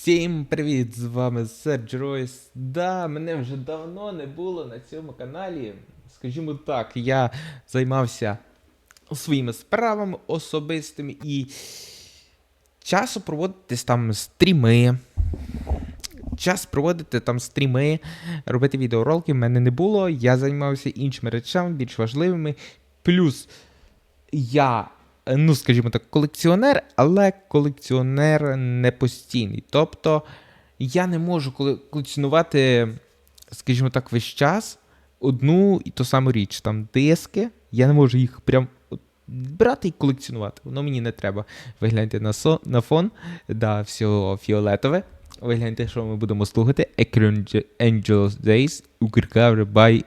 Всім привіт! З вами Сердж Ройс. Да, мене вже давно не було на цьому каналі. Скажімо так, я займався своїми справами особистими і часу проводити там стріми. Час проводити там стріми, робити відеоролики в мене не було. Я займався іншими речами, більш важливими. Плюс я, ну скажімо так, колекціонер, але колекціонер не постійний. Тобто я не можу колекціонувати, скажімо так, весь час одну і ту саму річ. Там диски, я не можу їх прям брати і колекціонувати. Воно мені не треба. Ви гляньте на, со, на фон, да, все фіолетове. Ви гляньте, що ми будемо слухати. Angels Days, Укркавер by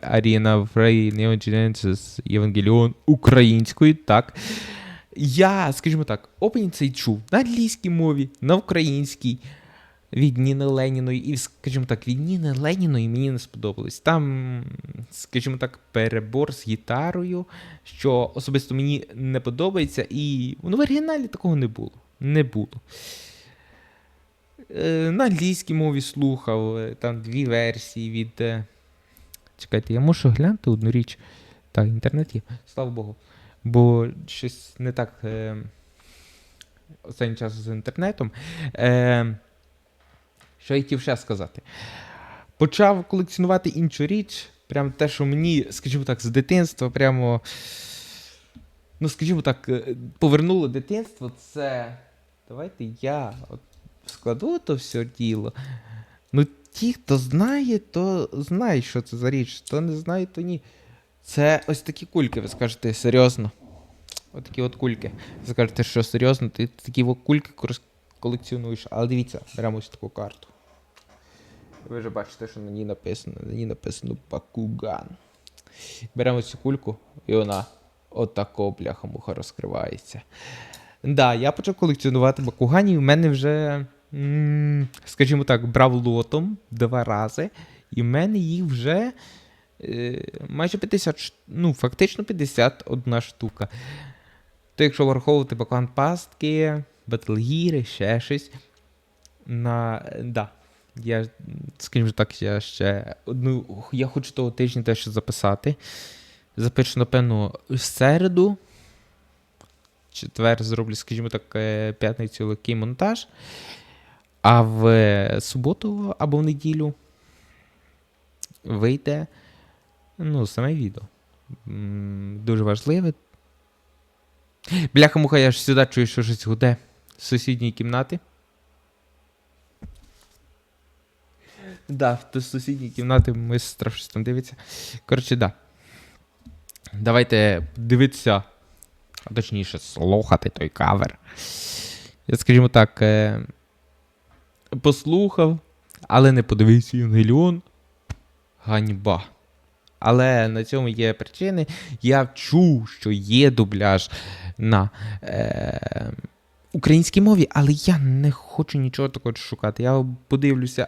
Frey Neon Genesis Євангеліон українською, так. Я, скажімо так, опенінг цей чув на англійській мові, на українській, від Ніни Леніної, і, скажімо так, від Ніни Леніної мені не сподобалось. Там, скажімо так, перебор з гітарою, що особисто мені не подобається, і ну, в оригіналі такого не було. Не було. Е, на англійській мові слухав, е, там дві версії від. е, Чекайте, я можу глянути одну річ. Так, інтернет є, слава Богу. Бо щось не так е, останнім часом з інтернетом. Е, що я хотів ще сказати? Почав колекціонувати іншу річ. Прям те, що мені, скажімо так, з дитинства прямо. Ну, скажімо так, е, повернуло дитинство. Це. Давайте я от складу то все діло. Ну, ті, хто знає, то знає, що це за річ. Хто не знає, то ні. Це ось такі кульки, ви скажете, серйозно. Ось такі от кульки. Ви скажете, що серйозно, ти такі кульки колекціонуєш. Але дивіться, беремо ось таку карту. Ви вже бачите, що на ній написано. На ній написано Бакуган. Беремо цю кульку, і вона отако бляха-муха розкривається. Да, я почав колекціонувати бакуганів. У мене вже, скажімо так, брав лотом два рази, і в мене їх вже майже 50, ну, фактично 51 штука. То якщо враховувати бакуган пастки, батлгіри, ще щось. На, да. Я, скажімо так, я ще одну. Я хочу того тижня теж записати. Запишу, напевно, в середу четвер зроблю, скажімо так, е, п'ятницю легкий монтаж. А в е, суботу або в неділю вийде ну, саме відео. Дуже важливе. Бляха-муха, я ж сюди чую, що щось гуде з сусідньої кімнати. Да, то з сусідньої кімнати ми щось там дивиться. Коротше, да. Давайте дивитися а точніше, слухати той кавер. Я, скажімо так, е, послухав, але не подивився Євангеліон. Ганьба. Але на цьому є причини. Я чув, що є дубляж на е, українській мові, але я не хочу нічого такого шукати. Я подивлюся,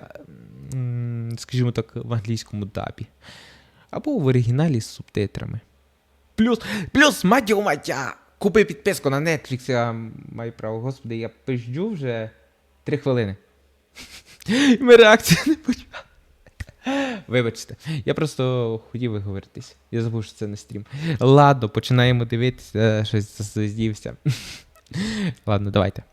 скажімо так, в англійському дабі. Або в оригіналі з субтитрами. Плюс, плюс, мать його мать, я купив підписку на Netflix, я маю право, господи, я пижджу вже три хвилини. І ми реакції не почули. Вибачте, я просто хотів виговоритись. Я забув, що це не стрім. Ладно, починаємо дивитися, щось заздівся. Ладно, давайте.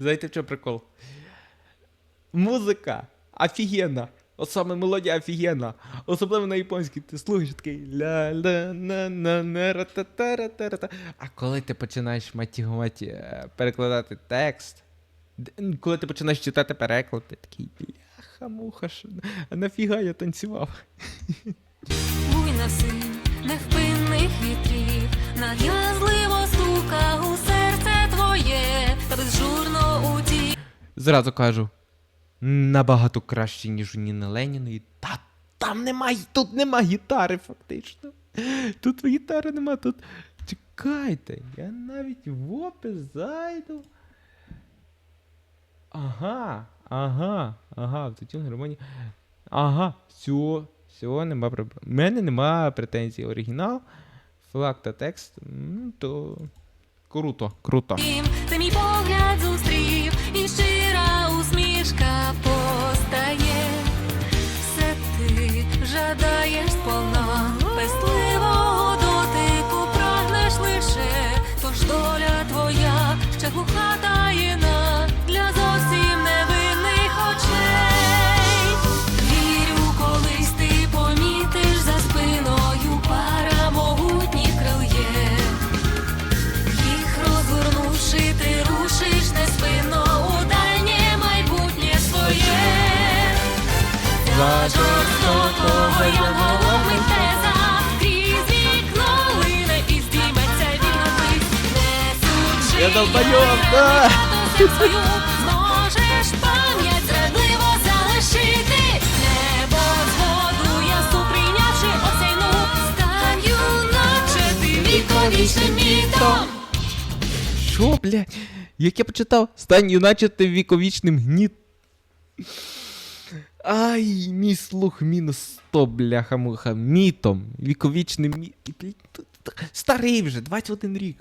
Знаєте, в чому прикол? Музика офігенна. От саме мелодія офігенна. Особливо на японській ти слухаєш такий ля ля на на на та та та А коли ти починаєш маті е, перекладати текст, коли ти починаєш читати переклад, ти такий бляха муха, а нафіга я танцював? Буйна син невпинних вітрів, нав'язливо стука у серце твоє, та безжурно у ті. Зразу кажу, набагато краще, ніж у Ніни Леніної. Та там немає, тут нема гітари, фактично. Тут гітари нема, тут. Чекайте, я навіть в опис зайду. Ага, ага, ага, в тютюн гармонії. Ага, все, все, нема проблем. У мене нема претензій. Оригінал, флаг та текст. То круто, круто. Це мій погляд зустрів, і щира усмішка постає. Все ти жадаєш сповна, безливого дотику прагнеш лише, тож доля твоя ще глуха таїна Несучи да! пам'ять зрадливо залишити. Небо згоду ясу прийнявши осяйну, стань юначе віковічним мітом. Що, блядь? Як я почитав, стань юначе ти віковічним гніт. Ай, мій слух мінус 100, бляха-муха, мітом. Віковічним мі... і, блядь, т- т- Старий вже, 21 рік.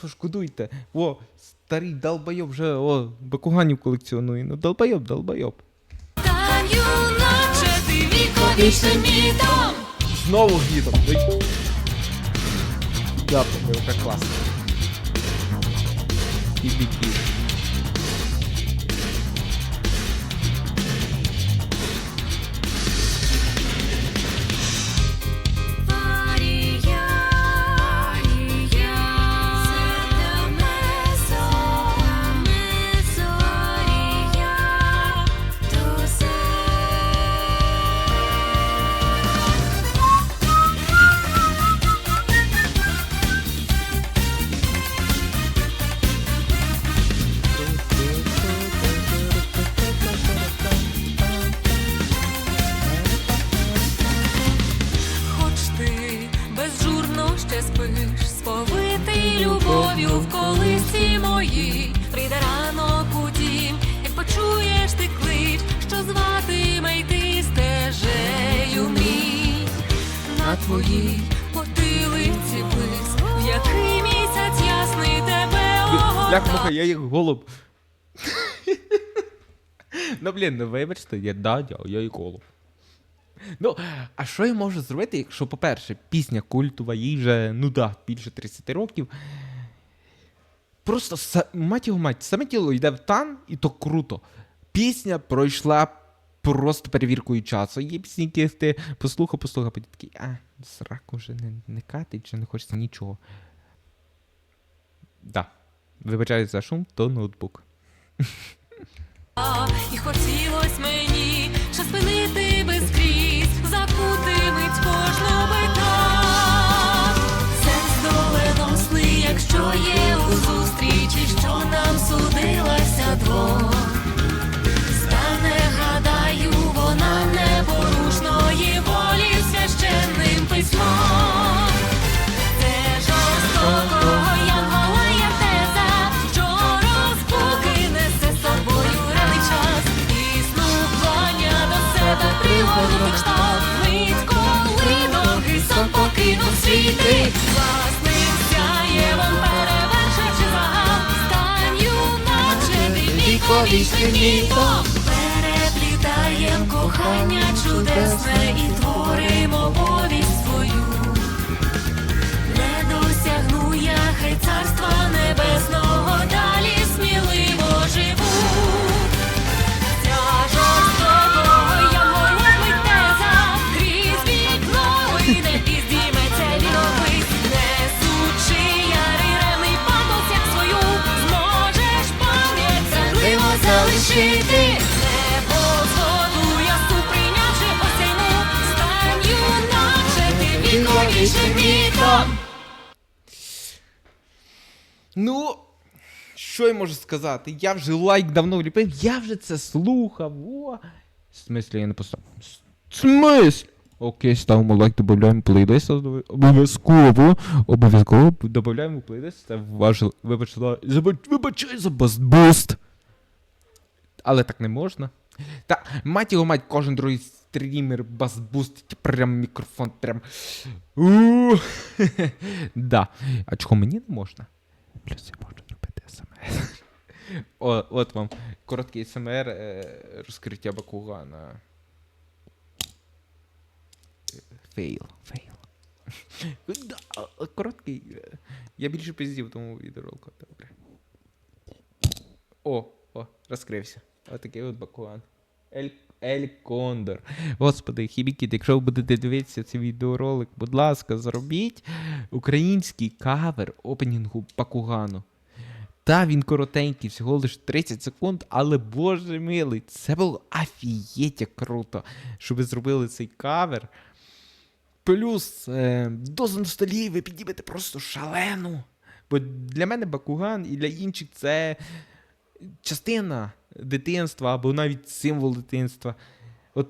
Пошкодуйте. О, старий долбойоб вже, о, бакуганів колекціонує. Ну, долбойоб, долбойоб. Там юначе ти віковічним мітом. Знову гнітом. Ой. Дякую, це класно. Бі-бі-бі. Тебе Бляха-муха, я як голуб. ну, блін, ну вибачте, я дадя, я і голуб. Ну, а що я можу зробити, якщо, по-перше, пісня культова, їй вже, ну да, більше 30 років. Просто, мать його мать, саме тіло йде в тан, і то круто. Пісня пройшла просто перевіркою часу. Є пісні, які ти послухав, послухав, потім такий, а, сраку вже не, не катить, вже не хочеться нічого. Да. Вибачаю за шум, то ноутбук. І хотілось мені час спинити безкрізь, закути мить кожну бита. Сенс доленосний, якщо є у віковічним мітом. Переплітаєм кохання чудесне і творимо повість віковічним. Ну, що я можу сказати? Я вже лайк давно вліпив, я вже це слухав. О. В смислі я не поставив. В смислі? Окей, ставимо лайк, додаємо плейлист. Обов'язково. Обов'язково додаємо плейлист. Це. Вибачте, забач- вибачай за басбуст. Але так не можна. Та, мать його мать, кожен другий стрімер басбустить прям мікрофон, прям. Да. А чого мені не можна? Плюс я можу робити СМР. От вам короткий СМР е, розкриття Бакугана. Фейл, фейл. Короткий. Я більше пиздів тому відеоролику. Добре. О, о, розкрився. Отакий от Бакуан. Ель, Ель Кондор. Господи, хібікіт, якщо ви будете дивитися цей відеоролик, будь ласка, зробіть український кавер опенінгу Бакугану. Та він коротенький, всього лише 30 секунд, але боже милий, це було афієтя круто, що ви зробили цей кавер. Плюс е, дозу ностальгії ви підібете просто шалену. Бо для мене Бакуган і для інших це частина дитинства або навіть символ дитинства. От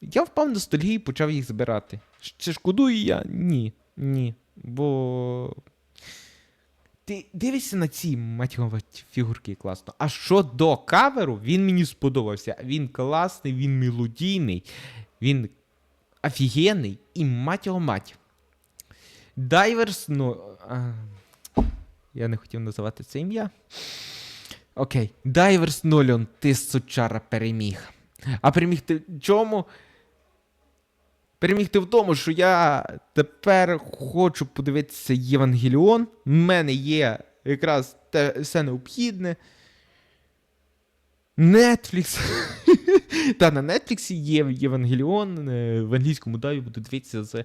я впав на ностальгію і почав їх збирати. Чи шкодую я? Ні. Ні. Бо. Ти дивишся на ці мать його, фігурки класно. А що до каверу, він мені сподобався. Він класний, він мелодійний, він офігенний і мать його мать. Дайверс, ну. А, я не хотів називати це ім'я. Окей. Дайверс Нольон, ти сучара переміг. А переміг ти в чому? Переміг ти в тому, що я тепер хочу подивитися Євангеліон. У мене є якраз те все необхідне. Netflix. Та на Netflix є Євангеліон. е, В англійському даю буду дивитися з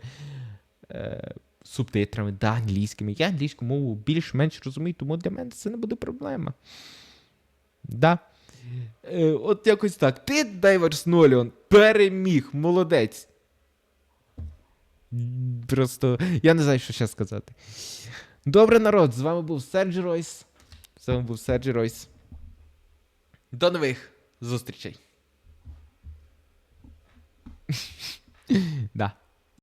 е, субтитрами, да, англійськими. Я англійську мову більш-менш розумію, тому для мене це не буде проблема. Да. Е, от якось так. Ти, Дайверс Ноліон, переміг, молодець. Просто я не знаю, що ще сказати. Добре, народ, з вами був Серджі Ройс. З вами був Серджі Ройс. До нових зустрічей. да.